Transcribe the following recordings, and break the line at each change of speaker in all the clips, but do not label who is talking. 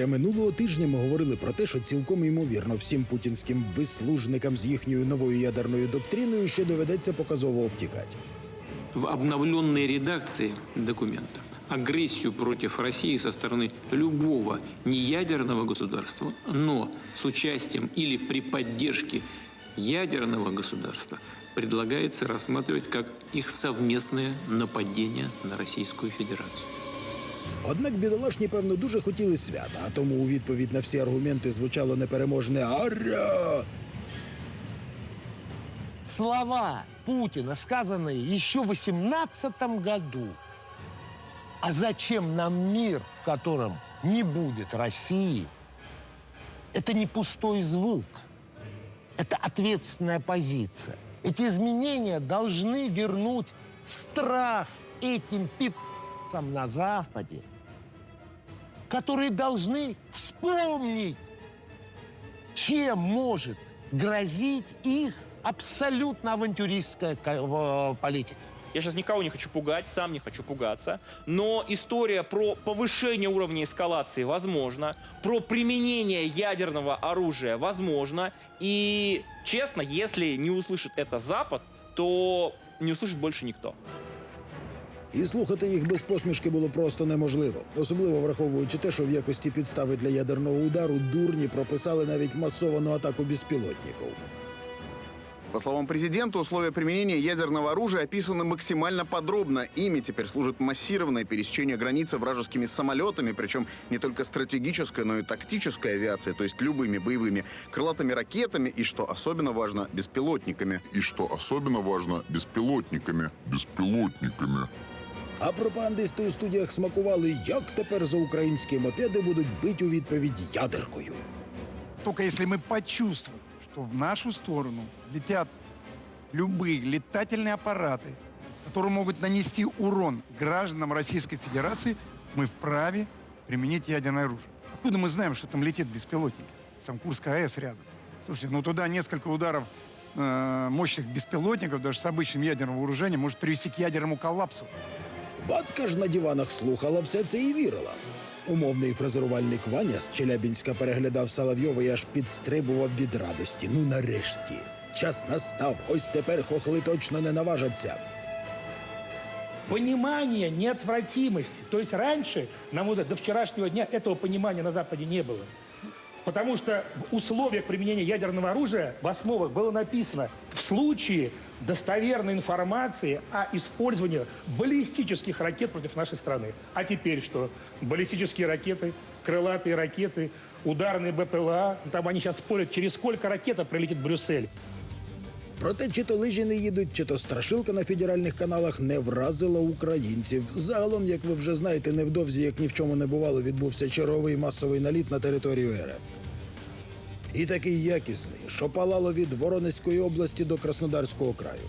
Ще минулого тижня ми говорили про те, що цілком ймовірно всім путінським вислужникам з їхньою новою ядерною доктриною ще доведеться показово обтікати.
в обновленной редакции документа агрессию против России со стороны любого неядерного государства, но с участием или при поддержке ядерного государства предлагается рассматривать как их совместное нападение на Российскую Федерацию.
Однак бідолашні, певно, дуже хотіли свята, а тому у відповідь на всі аргументи звучало непереможне «Аря!».
слова Путина, сказанные еще в 18 году. А зачем нам мир, в котором не будет России? Это не пустой звук. Это ответственная позиция. Эти изменения должны вернуть страх этим пи***цам на Западе, которые должны вспомнить, чем может грозить их абсолютно авантюристская э, политика.
Я сейчас никого не хочу пугать, сам не хочу пугаться, но история про повышение уровня эскалации возможно, про применение ядерного оружия возможно, и честно, если не услышит это Запад, то не услышит больше никто.
І слухати їх без посмішки було просто неможливо, особливо враховуючи те, що в якості підстави для ядерного удару дурні прописали навіть масовану атаку безпілотників.
По словам президента, условия применения ядерного оружия описаны максимально подробно. Ими теперь служит массированное пересечение границы вражескими самолетами, причем не только стратегической, но и тактической авиацией, то есть любыми боевыми крылатыми ракетами и, что особенно важно, беспилотниками.
И что особенно важно, беспилотниками. Беспилотниками.
А пропагандисти у студіях смакували, як тепер за українські мопеди будуть бить у відповідь ядеркою.
Только если мы почувствуем, что в нашу сторону летят любые летательные аппараты, которые могут нанести урон гражданам Российской Федерации, мы вправе применить ядерное оружие. Откуда мы знаем, что там летит беспилотник? Там Курская АЭС рядом. Слушайте, ну туда несколько ударов э, мощных беспилотников, даже с обычным ядерным вооружением, может привести к ядерному коллапсу.
Ватка ж на диванах слухала все це і вірила. Умовний фрезерувальник Ваня з Челябінська переглядав Соловйова і аж підстрибував від радості. Ну нарешті. Час настав. Ось тепер хохли точно не наважаться.
понимание неотвратимости. То есть раньше, на мой взгляд, до вчерашнего дня этого понимания на Западе не было. Потому что в условиях применения ядерного оружия в основах было написано в случае достоверной информации о использовании баллистических ракет против нашей страны. А теперь что? Баллистические ракеты, крылатые ракеты, ударные БПЛА. Там они сейчас спорят, через сколько ракета прилетит Брюссель.
Проте чи то лижі не їдуть, чи то страшилка на федеральних каналах не вразила українців. Загалом, як ви вже знаєте, невдовзі, як ні в чому не бувало, відбувся черговий масовий наліт на територію РФ. І такий якісний, що палало від Воронезької області до Краснодарського краю.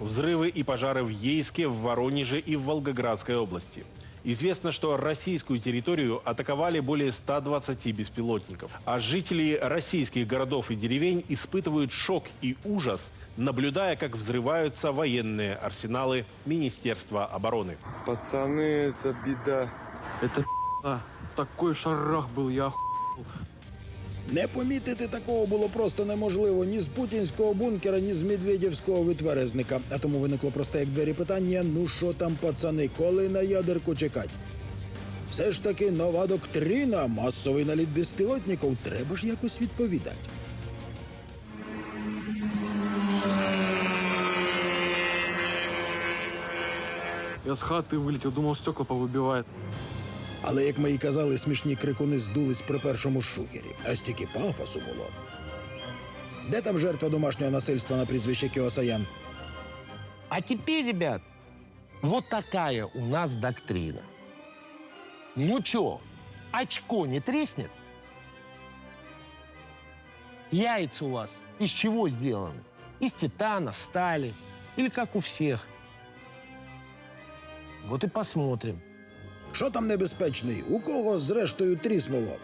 Взрывы и пожары в Ейске, в Воронеже и в Волгоградской области. Известно, что российскую территорию атаковали более 120 беспилотников. А жители российских городов и деревень испытывают шок и ужас, наблюдая, как взрываются военные арсеналы Министерства обороны.
Пацаны, это беда.
Это такой шарах был, я оху...
Не помітити такого було просто неможливо ні з путінського бункера, ні з медведівського витверезника. А тому виникло просто як двері питання: ну що там, пацани, коли на ядерку чекать? Все ж таки нова доктрина, масовий наліт безпілотників. Треба ж якось відповідати.
Я с хаты вылетел, думал, стекла повыбивает.
Але, як ми і казали, смішні крикуни здулись при першому шухері, а стільки пафосу було. Де там жертва домашнього насильства на прізвище Кіосаян?
А теперь, ребят, вот такая у нас доктрина. Ну чё, очко не треснет? Яйца у вас из чего сделаны? Из титана, стали или как у всех? Вот и посмотрим.
Що там небезпечний? У кого зрештою тріснуло?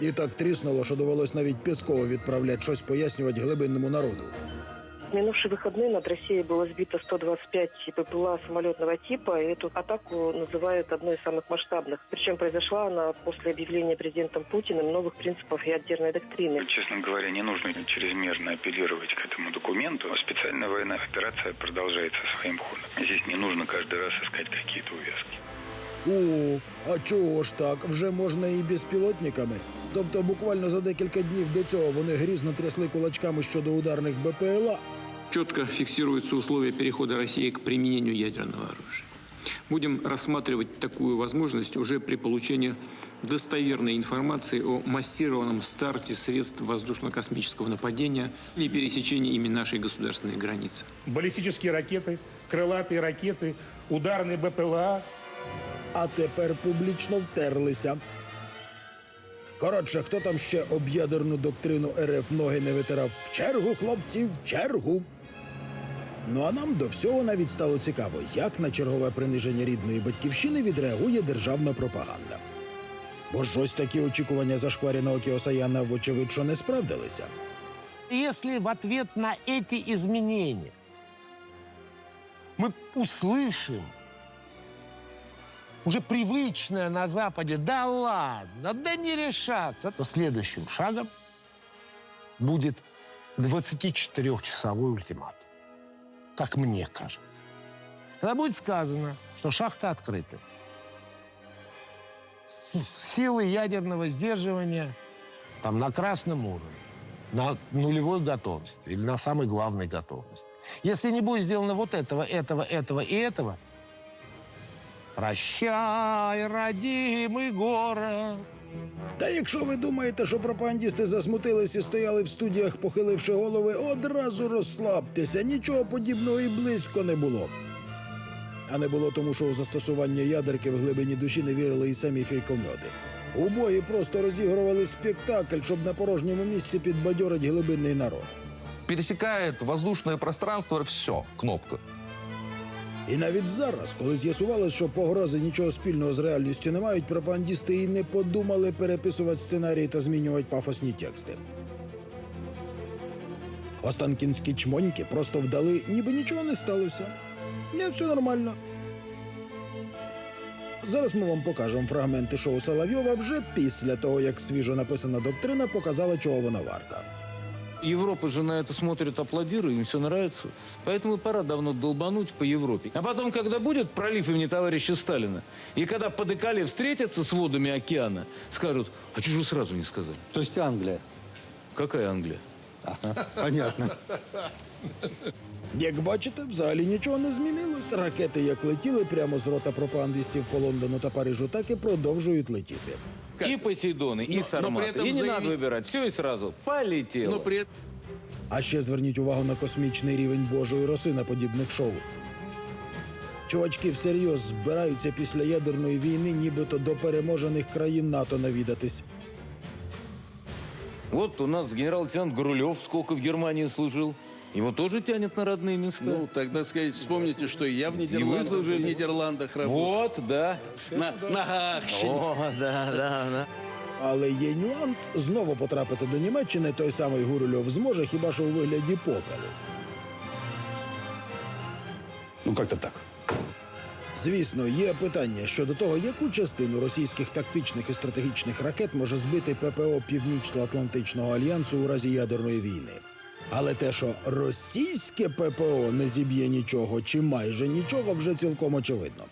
І так тріснуло, що довелось навіть Пєсково відправляти щось пояснювати глибинному народу.
минувшие выходные над Россией было сбито 125 БПЛА самолетного типа, и эту атаку называют одной из самых масштабных. Причем произошла она после объявления президентом Путиным новых принципов ядерной доктрины.
Честно говоря, не нужно чрезмерно апеллировать к этому документу. Специальная военная операция продолжается своим ходом. Здесь не нужно каждый раз искать какие-то увязки.
О, а чого ж так? Вже можна і безпілотниками. Тобто буквально за декілька днів до цього вони грізно трясли кулачками щодо ударних БПЛА.
Четко фиксируются условия перехода России к применению ядерного оружия. Будем рассматривать такую возможность уже при получении достоверной информации о массированном старте средств воздушно-космического нападения и пересечении ими нашей государственной границы.
Баллистические ракеты, крылатые ракеты, ударные БПЛА.
А тепер публічно втерлися. Коротше, хто там ще об ядерну доктрину РФ ноги не витирав? В чергу, хлопці, в чергу. Ну а нам до всього навіть стало цікаво, як на чергове приниження рідної батьківщини відреагує державна пропаганда. Бо ж ось такі очікування зашквареного Кіосаяна, вочевидь, що не справдилися.
Если в ответ на эти изменения мы услышим уже привычное на Западе «да ладно, да не решаться», то следующим шагом будет 24-часовой ультиматум. Как мне кажется. Когда будет сказано, что шахта открыта. Силы ядерного сдерживания там на красном уровне на нулевой готовности или на самой главной готовности. Если не будет сделано вот этого, этого, этого и этого, прощай, родимый город.
Та якщо ви думаєте, що пропагандісти засмутились і стояли в студіях, похиливши голови, одразу розслабтеся, нічого подібного і близько не було. А не було тому, що у застосування ядерки в глибині душі не вірили і самі фейкомьоди. Убої просто розігрували спектакль, щоб на порожньому місці підбадьорить глибинний народ.
Пересекает воздушное пространство, все, кнопка.
І навіть зараз, коли з'ясувалось, що погрози нічого спільного з реальністю не мають, пропагандісти і не подумали переписувати сценарії та змінювати пафосні тексти. Останкінські чмоньки просто вдали, ніби нічого не сталося. Не, все нормально. Зараз ми вам покажемо фрагменти шоу Соловйова вже після того, як свіжо написана доктрина показала, чого вона варта.
Европа же на это смотрит, аплодирует, им все нравится. Поэтому пора давно долбануть по Европе. А потом, когда будет пролив имени товарища Сталина, и когда по Декале встретятся с водами океана, скажут, а чего же сразу не сказали?
То есть Англия.
Какая Англия?
Понятно.
Як бачите, взагалі нічого не змінилось. Ракети як летіли прямо з рота пропагандистів по Лондону та Парижу, так і продовжують летіти.
И Посейдоны, и
Но- но при
Сарматы.
этом
И не
заявить-
надо выбирать, все и сразу. Полетело.
Но при
А ще зверніть увагу на космічний рівень Божої роси на подібних шоу. Чувачки всерйоз збираються після ядерної війни, нібито до переможених країн НАТО навідатись.
Вот у нас генерал-лейтенант Грулев сколько в Германии служил. Его тоже тянет на родные места.
Ну, тогда сказать, вспомните, что я в Нидерландах, в Нидерландах работал.
вот, да.
На, на Гаагщине.
О, да, да, да.
Але є нюанс знову потрапити до Німеччини той самий Гурульов зможе хіба що у вигляді попелу.
Ну, как-то так.
Звісно, є питання щодо того, яку частину російських тактичних і стратегічних ракет може збити ППО Північно-Атлантичного альянсу у разі ядерної війни. Але те, що російське ППО не зіб'є нічого чи майже нічого, вже цілком очевидно.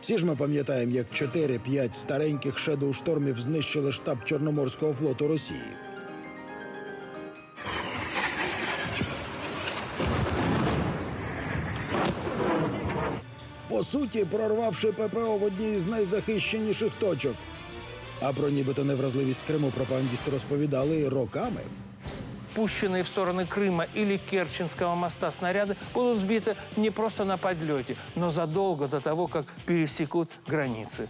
Всі ж ми пам'ятаємо, як 4-5 стареньких шедоу штормів знищили штаб Чорноморського флоту Росії. по суті, прорвавши ППО в одній з найзахищеніших точок. А про нібито невразливість Криму пропагандісти розповідали роками
пущенные в стороны Крыма или Керченского моста снаряды будут сбиты не просто на подлете, но задолго до того, как пересекут границы.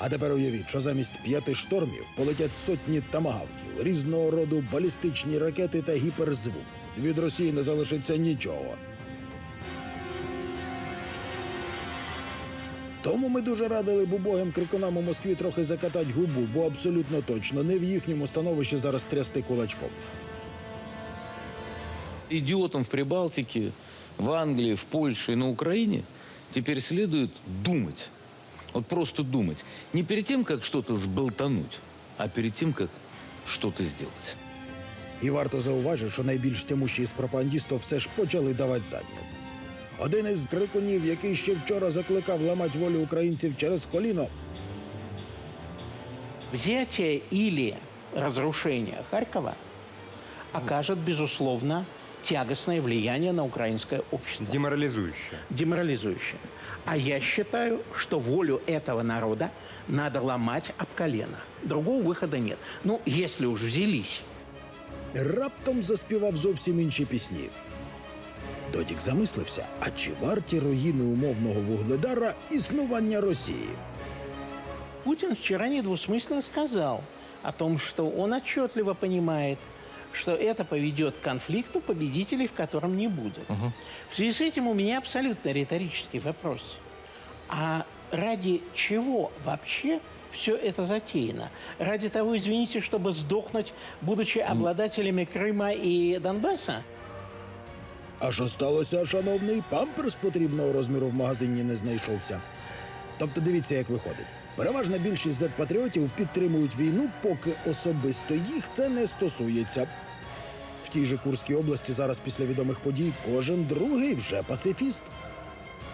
А тепер уявіть, що замість п'яти штормів полетять сотні тамагавків, різного роду балістичні ракети та гіперзвук. Від Росії не залишиться нічого. Тому ми дуже радили б убогим крикунам у Москві трохи закатать губу, бо абсолютно точно не в їхньому становищі зараз трясти кулачком.
Идиотам в Прибалтике, в Англии, в Польше и на Украине теперь следует думать. Вот просто думать. Не перед тем, как что-то сболтануть, а перед тем, как что-то сделать.
І варто зауважити, що найбільш тямущі з пропагандістів все ж почали давати задню. Один із крикунів, який ще вчора закликав ламати волю українців через коліно,
Взятие или разрушение Харькова окажет, безусловно, тягостное влияние на украинское общество.
Деморализующее.
Деморализующее. А я считаю, что волю этого народа надо ломать об колено. Другого выхода нет. Ну, если уж взялись.
раптом заспівав зовсім інші пісні. Додік замислився, а чи варті руїни умовного вугледара існування Росії?
Путин вчера недвусмысленно сказал о том, что он отчетливо понимает, что это поведет к конфликту, победителей в котором не будет. В связи с этим у меня абсолютно риторический вопрос. А ради чего вообще все это затеяно? Ради того, извините, чтобы сдохнуть, будучи обладателями Крыма и Донбасса?
А що сталося, шановний памперс потрібного розміру в магазині не знайшовся. Тобто дивіться, як виходить. Переважна більшість зет-патріотів підтримують війну, поки особисто їх це не стосується. В тій же Курській області зараз після відомих подій кожен другий вже пацифіст.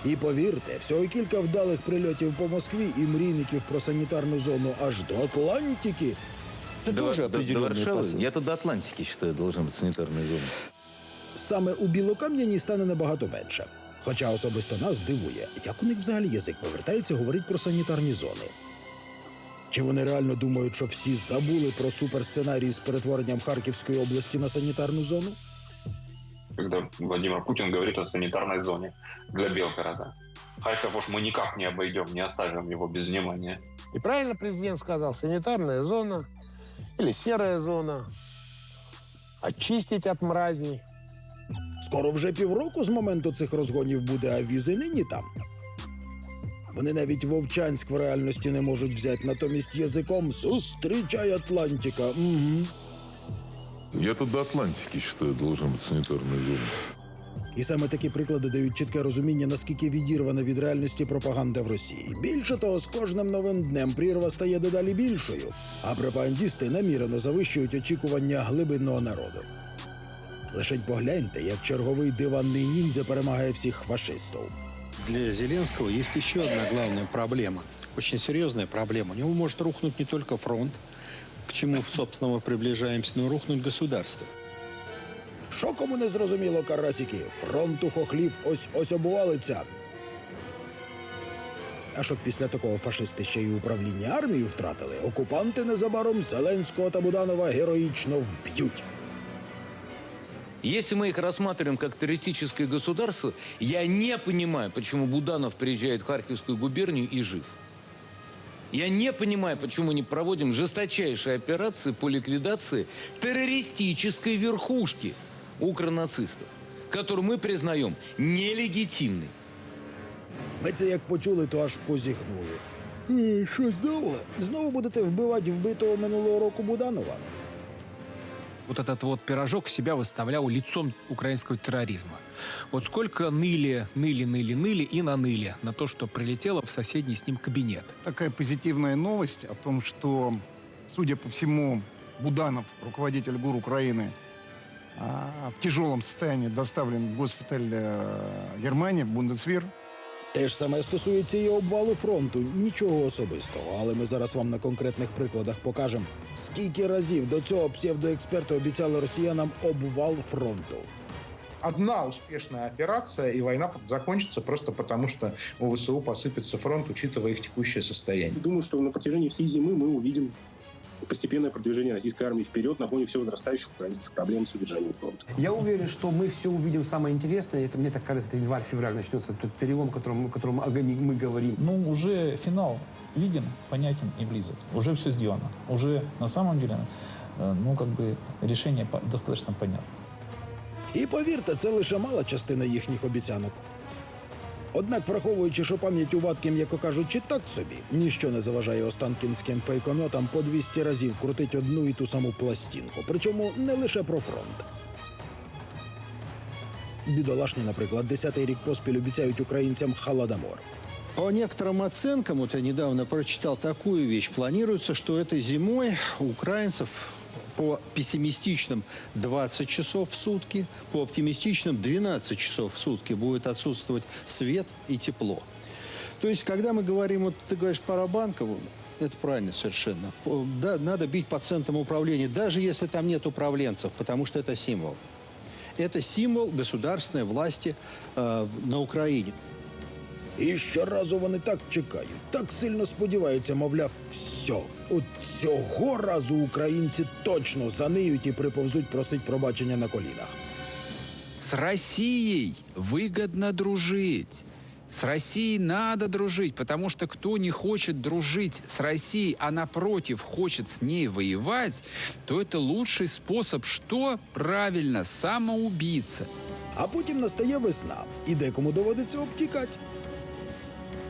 І повірте, всього кілька вдалих прильотів по Москві і мрійників про санітарну зону аж до Атлантики.
до,
тоже
до- до
определенные
Варшавы,
посылы.
я-то до Атлантики считаю, должна быть санитарная зона.
Саме у Білокам'яні стане набагато менше. Хоча особисто нас дивує, як у них взагалі язик повертається говорити про санітарні зони. Чи вони реально думають, що всі забули про суперсценарій з перетворенням Харківської області на санітарну зону?
когда Владимир Путин говорит о санитарной зоне для Белгорода. Харьков уж мы никак не обойдем, не оставим его без внимания.
И правильно президент сказал, санитарная зона или серая зона. Очистить от мразей.
Скоро вже півроку з моменту цих розгонів буде, а візи нині там. Вони навіть Вовчанськ в реальності не можуть взяти, натомість язиком зустрічай Атлантика. Угу.
Я-то до Атлантики считаю, должна быть санитарная зона.
І саме такі приклади дають чітке розуміння, наскільки відірвана від реальності пропаганда в Росії. Більше того, з кожним новим днем прірва стає дедалі більшою, а пропагандісти намірено завищують очікування глибинного народу. Лишень погляньте, як черговий диванний ніндзя перемагає всіх фашистів.
Для Зеленского есть еще одна главная проблема. Очень серьезная проблема. У него может рухнуть не только фронт, к чему, собственно, мы приближаемся, но и рухнуть государство.
Що кому не зрозуміло, карасіки? Фронту хохлів ось ось обвалиться. А щоб після такого фашисти ще й управління армією втратили, окупанти незабаром Зеленського та Буданова героїчно вб'ють.
Если мы их рассматриваем как террористическое государство, я не понимаю, почему Буданов приезжает в Харьковскую губернию и жив. Я не понимаю, почему не проводим жесточайшие операции по ликвидации террористической верхушки укронацистов, которую мы признаем нелегитимной.
Ми це як почули, то аж позіхнули. Е, що знову? Знову будете вбивати вбитого минулого року Буданова?
Вот этот вот пирожок себя выставлял лицом украинского терроризма. Вот сколько ныли, ныли, ныли, ныли и наныли на то, что прилетело в соседний с ним кабинет.
Такая позитивная новость о том, что, судя по всему, Буданов, руководитель ГУР Украины, а, в тяжелом состоянии доставлен в госпиталь э, Германии, в Бундесвер.
Те ж саме стосується і обвалу фронту. Нічого особистого, але ми зараз вам на конкретних прикладах покажемо, скільки разів до цього псевдоексперти обіцяли росіянам обвал фронту.
Одна успешная операция, и война закончится просто потому, что у ВСУ посыпется фронт, учитывая их текущее состояние.
Думаю, что на протяжении всей зимы мы увидим постепенное продвижение российской армии вперед на фоне все возрастающих украинских проблем с удержанием фронта.
Я уверен, что мы все увидим самое интересное. Это, мне так кажется, это январь-февраль начнется тот перелом, о котором, о котором мы говорим.
Ну, уже финал виден, понятен и близок. Уже все сделано. Уже на самом деле, э, ну, как бы решение по- достаточно понятно.
І повірте, це лише мала частина їхніх обіцянок. Однак, враховуючи, що пам'ять у ватки, м'яко кажучи, так собі, ніщо не заважає останкінським фейкометам по 200 разів крутить одну і ту саму пластинку, причому не лише про фронт. Бідолашні, наприклад, десятий рік поспіль обіцяють українцям Халадамор.
По некоторым оценкам, вот я недавно прочитал такую вещь, планируется, что этой зимой у украинцев по пессимистичным 20 часов в сутки, по оптимистичным 12 часов в сутки будет отсутствовать свет и тепло. То есть, когда мы говорим, вот ты говоришь Парабанкову, это правильно совершенно. Да, надо бить по центрам управления, даже если там нет управленцев, потому что это символ. Это символ государственной власти э, на Украине.
І щоразу вони так чекають, так сильно сподіваються, мовляв, все, от цього разу українці точно заниють і приповзуть просить пробачення на колінах.
С Россией выгодно дружить. С Россией надо дружить, потому что кто не хочет дружить с Россией, а напротив хочет с ней воевать, то это лучший способ что? Правильно, самоубийца.
А потім настає весна, і декому доводиться обтікати.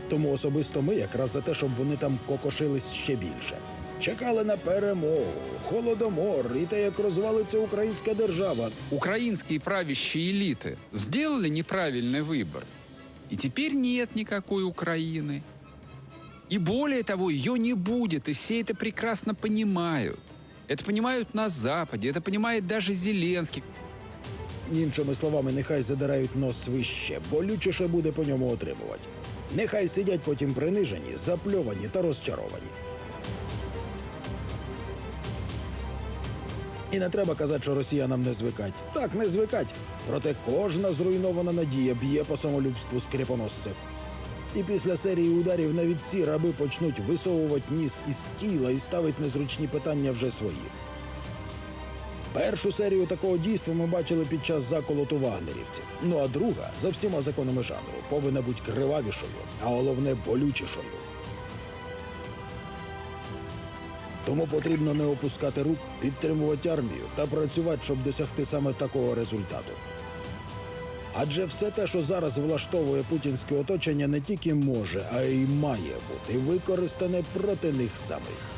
Тому особисто ми якраз за те, щоб вони там кокошились ще більше. Чекали на перемогу, холодомор і те, як розвалиться українська держава.
Украинские правящие элиты сделали неправильный выбор. И теперь нет никакой Украины. И более того, ее не будет, и все это прекрасно понимают. Это понимают на Западе, это понимает даже Зеленский.
Іншими словами, нехай задирають нос вище, болючіше буде по ньому отримувати. Нехай сидять потім принижені, запльовані та розчаровані. І не треба казати, що росіянам не звикать. Так, не звикать. Проте кожна зруйнована надія б'є по самолюбству скріпоносців. І після серії ударів навіть ці раби почнуть висовувати ніс із тіла і ставить незручні питання вже свої. Першу серію такого дійства ми бачили під час заколоту вагнерівців. Ну а друга, за всіма законами жанру, повинна бути кривавішою, а головне болючішою. Тому потрібно не опускати рук, підтримувати армію та працювати, щоб досягти саме такого результату. Адже все те, що зараз влаштовує путінське оточення, не тільки може, а й має бути використане проти них самих.